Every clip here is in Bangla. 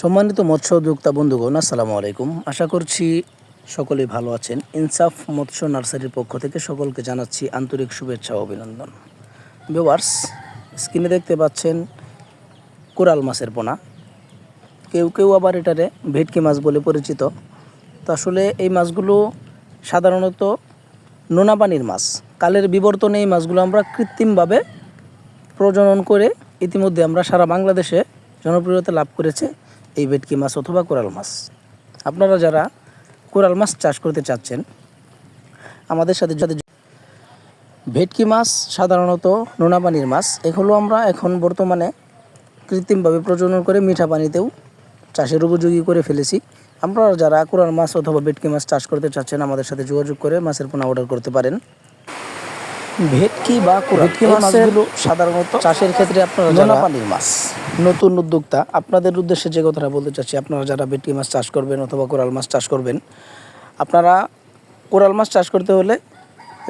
সম্মানিত মৎস্য উদ্যোক্তা বন্ধুগণ, আসসালামু আলাইকুম। আশা করছি সকলেই ভালো আছেন। ইনসাফ মৎস্য নার্সারির পক্ষ থেকে সকলকে জানাচ্ছি আন্তরিক শুভেচ্ছা অভিনন্দন। ভিউয়ার্স স্ক্রিনে দেখতে পাচ্ছেন কোরাল মাছের পোনা। কেউ কেউ আবার এটারে ভেটকি মাছ বলে পরিচিত। তো আসলে এই মাছগুলো সাধারণত নোনা পানির মাছ। কালের বিবর্তনে এই মাছগুলো আমরা কৃত্রিমভাবে প্রজনন করে ইতিমধ্যে আমরা সারা বাংলাদেশে জনপ্রিয়তা লাভ করেছে। এই ভেটকি মাছ অথবা কোরাল মাছ। আপনারা যারা কোরাল মাছ চাষ করতে চাচ্ছেন, আমাদের সাথে যদি ভেটকি মাছ সাধারণত নোনা পানির মাছ। এগুলো আমরা এখন বর্তমানে কৃত্রিমভাবে প্রজনন করে মিঠা পানিতেও চাষের উপযোগী করে ফেলেছি। আপনারা যারা কোরাল মাছ অথবা ভেটকি মাছ চাষ করতে চাচ্ছেন, আমাদের সাথে যোগাযোগ করে মাছের পোনা অর্ডার করতে পারেন। ভেটকি বা ভেটকি মাছগুলো সাধারণত চাষের ক্ষেত্রে আপনারা নোনা পানির মাছ। নতুন উদ্যোক্তা আপনাদের উদ্দেশ্যে যে কথাটা বলতে চাচ্ছি আপনারা যারা ভেটকি মাছ চাষ করবেন অথবা কোরাল মাছ চাষ করবেন আপনারা কোরাল মাছ চাষ করতে হলে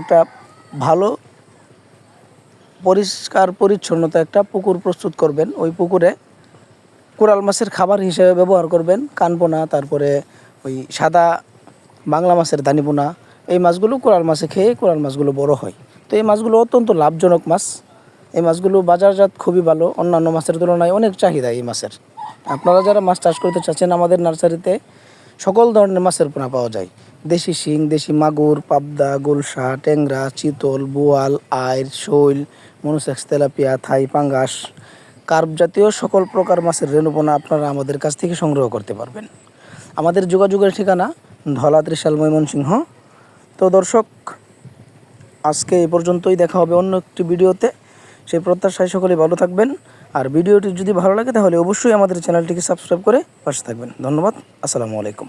একটা ভালো পরিষ্কার পরিচ্ছন্নতা একটা পুকুর প্রস্তুত করবেন। ওই পুকুরে কোরাল মাছের খাবার হিসেবে ব্যবহার করবেন কানপোনা তারপরে ওই সাদা বাংলা মাছের দানিপোনা এই মাছগুলো কোরাল মাছে খেয়ে কোরাল মাছগুলো বড় হয়। তো এই মাছগুলো অত্যন্ত লাভজনক মাছ। এই মাছগুলো বাজারজাত খুবই ভালো। অন্যান্য মাছের তুলনায় অনেক চাহিদা এই মাছের। আপনারা যারা মাছ চাষ করতে চাচ্ছেন, আমাদের নার্সারিতে সকল ধরনের মাছের পোনা পাওয়া যায়। দেশি শিং, দেশি মাগুর, পাবদা গোলসা ট্যাংরা, চিতল, বোয়াল, আইর, শৈল, মনুসেক্স, তেলাপিয়া, থাই, পাঙ্গাস, কার্প জাতীয় সকল প্রকার মাছের রেণুপোনা আপনারা আমাদের কাছ থেকে সংগ্রহ করতে পারবেন। আমাদের যোগাযোগের ঠিকানা ধলা ত্রিশাল ময়মনসিংহ। তো দর্শক আজকে এ পর্যন্তই দেখা হবে অন্য একটি ভিডিওতে। সেই প্রত্যাশায় সকলে ভালো থাকবেন। আর ভিডিওটি যদি ভালো লাগে তাহলে অবশ্যই আমাদের চ্যানেলটিকে সাবস্ক্রাইব করে পাশে থাকবেন। ধন্যবাদ। আসসালামু আলাইকুম।